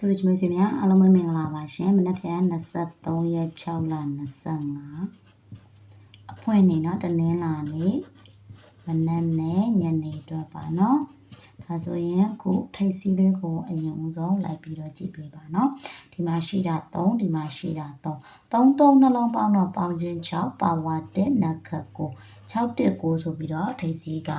တို့လူချင်းမင်းများအားလုံးပဲမင်္ဂလာပါရှင်မနက်ဖြန်23ရက်6လ25အဖွင့်နေเนาะတနင်္လာနေ့မနက်နဲ့ညနေအတွက်ပါเนาะ ဒါဆိုရင်ခုထိပ်စီးလေးကိုအရင်ဦးဆုံးလိုက်ပြီးတော့ကြည့်ပေးပါနော်ဒီမှာရှိတာ3ဒီမှာရှိတာ3 3 3နှလုံးပေါင်းတော့ပေါင်းခြင်း6ပါဝါ1နက်ခတ်9 619ဆိုပြီးတော့ထိပ်စီးက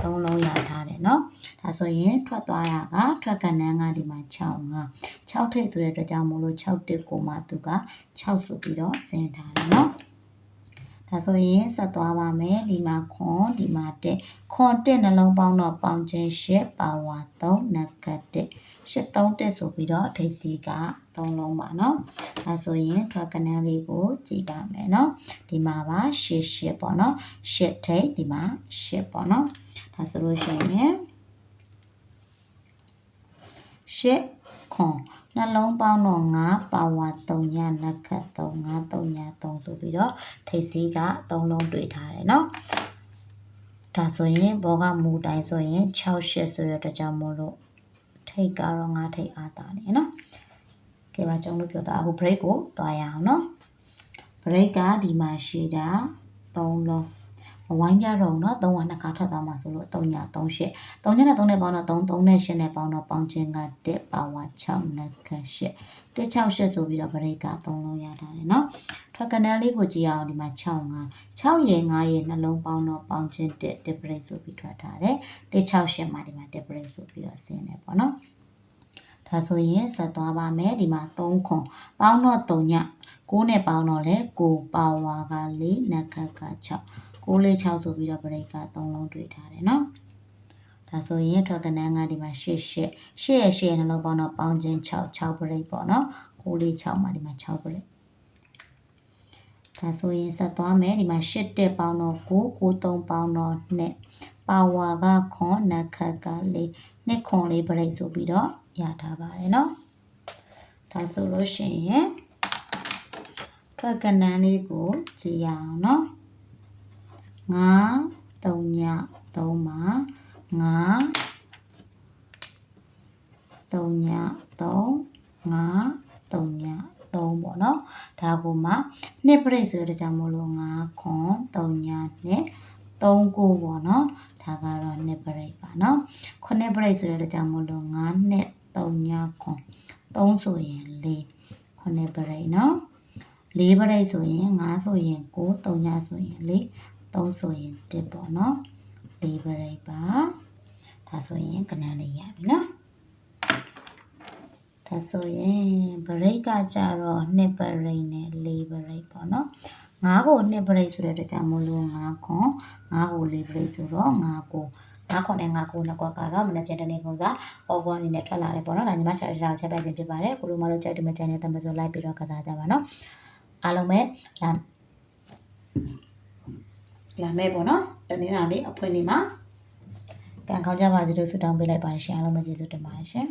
3လုံးရထားတယ်နော်ဒါဆိုရင်ထွက်သွားတာကထွက်ကန်နန်းကဒီမှာ6 5 6ထိပ်ဆိုတဲ့အတွက်ကြောင့်မို့လို့619မှာသူက6ဆိုပြီးတော့ဆင်းထားတယ်နော် ဒါဆိုရင်ဆက်သွားပါမယ်ဒီမှာခွန်ဒီမှာတက်ခွန်တက်နှလုံးပေါင်းတော့ပေါင်းချင်းရှစ်ပါဝါ3နက်ခတ်တက်ရှစ်3တက်ဆိုပြီးတော့ထိပ်စီက3လုံးပါเนาะဒါဆိုရင်ထွက်ကနန်းလေးကိုကြည့်ပါမယ်เนาะဒီမှာပါရှစ်ရှစ်ပေါ့เนาะရှစ်ထိပ်ဒီမှာရှစ်ပေါ့เนาะဒါဆိုလို့ရှိရင်ရှစ်ခွန် နှလုံးပေါင်းတော့9ပါဝါ3ညနက်ခတ်3 5 3ည3ဆိုပြီးတော့ထိပ်စီးက3လုံးတွေ့ထားတယ်เนาะဒါဆိုရင်ဘောကမူတိုင်းဆိုရင်6 8ဆိုရတဲ့ကြောင့်မို့လို့ထိပ်ကတော့9ထိပ်အားတာနေเนาะကဲပါကျွန်တော်တို့ပြောတာအခု break ကိုသွားရအောင်เนาะ break ကဒီမှာရှိတာ3လုံးမ ဝိုင်းပြတော့เนาะ3ကနှစ်ခါထွက်သွားမှာဆိုလို့3ည3ရှစ်3ညနဲ့3နဲ့ပေါင်းတော့3 3နဲ့8နဲ့ပေါင်းတော့ပေါင်းခြင်းက1ပါဝါ6နဲ့ခက်8 1 6 8ဆိုပြီးတော့ break က3လုံးရထားတယ်เนาะထွက်ကနန်းလေးကိုကြည့်အောင်ဒီမှာ6 5 6ရေ9ရေနှလုံးပေါင်းတော့ပေါင်းခြင်း1 1 break ဆိုပြီးထွက်ထားတယ်1 6 8မှာဒီမှာ1 break ဆိုပြီးတော့ဆင်းတယ်ပေါ့เนาะဒါဆိုရင်ဆက်သွားပါမယ်ဒီမှာ3ခွန်ပေါင်းတော့3ည6နဲ့ပေါင်းတော့လေ9ပါဝါက4နက်ခတ်က6 6ဆိုပြီးတော့ break က3လုံးတွေ့ထားတယ်နော်ဒါဆိုရင်ထွက်ကနန်းကဒီမှာ8 8 8ရဲ့8ရဲ့နှလုံးပေါင်းတော့ပေါင်းချင်း6 6 break ပေါ့နော်6 6မှာဒီမှာ6 break ဒါဆိုရင်ဆက်သွားမယ်ဒီမှာ8တက်ပေါင်းတော့9 9 3ပေါင်းတော့2ပါဝါကခွန်နခတ်က4နှစ်ခွန်လေး break ဆိုပြီးတော့ရထားပါတယ်နော်ဒါဆိုလို့ရှိရင်ထွက်ကနန်းလေးကိုကြည့်ရအောင်နော် ငါသုံးညသုံးမှာငါသုံးညသုံးငါသုံးညသုံးပေါ့နော်ဒါကိုမှနှစ်ပြည့်ဆိုတဲ့ကြောင့်မို့လို့ငါခွန်သုံးညနဲ့သုံးကိုပေါ့နော်ဒါကတော့နှစ်ပြည့်ပါနော်ခုနှစ်ပြည့်ဆိုတဲ့ကြောင့်မို့လို့ငါနှစ်သုံးညခွန်သုံးဆိုရင်လေးခုနှစ်ပြည့်နော်လေးပြိတ်ဆိုရင်9ဆိုရင်9 3ညဆိုရင်4 3ဆိုရင်1ပေါ့နော်4ပရိတ်ပါဒါဆိုရင်ကဏ္ဍလေးရပြီနော်ဒါဆိုရင်ဘရိတ်ကကြတော့2ဘရိတ်နဲ့4ဘရိတ်ပေါ့နော်9ကို2ဘရိတ်ဆိုတဲ့အတွက်ကြောင့်မို့လို့9ခွန်9ကို4ဘရိတ်ဆိုတော့9ကို9ခွန်နဲ့9ကိုနှစ်ကွက်ကတော့မနေ့ပြန်တဲ့နေ့ကုန်ကအော်ဘောအနေနဲ့ထွက်လာတယ်ပေါ့နော်ဒါညီမရှာရတာချက်ပိုက်ခြင်းဖြစ်ပါတယ်ကိုလိုမလို့ကြိုက်တယ်မကြိုက်တဲ့တမဆိုလိုက်ပြီးတော့ကစားကြပါနော်အားလုံးပဲလာ လာမဲ့ပေါ့နော်တနေ့နာလေးအဖွင့်နေမှာကံကောင်းကြပါစေလို့ဆုတောင်းပေးလိုက်ပါတယ်ရှင်အားလုံးပဲကျေးဇူးတင်ပါတယ်ရှင်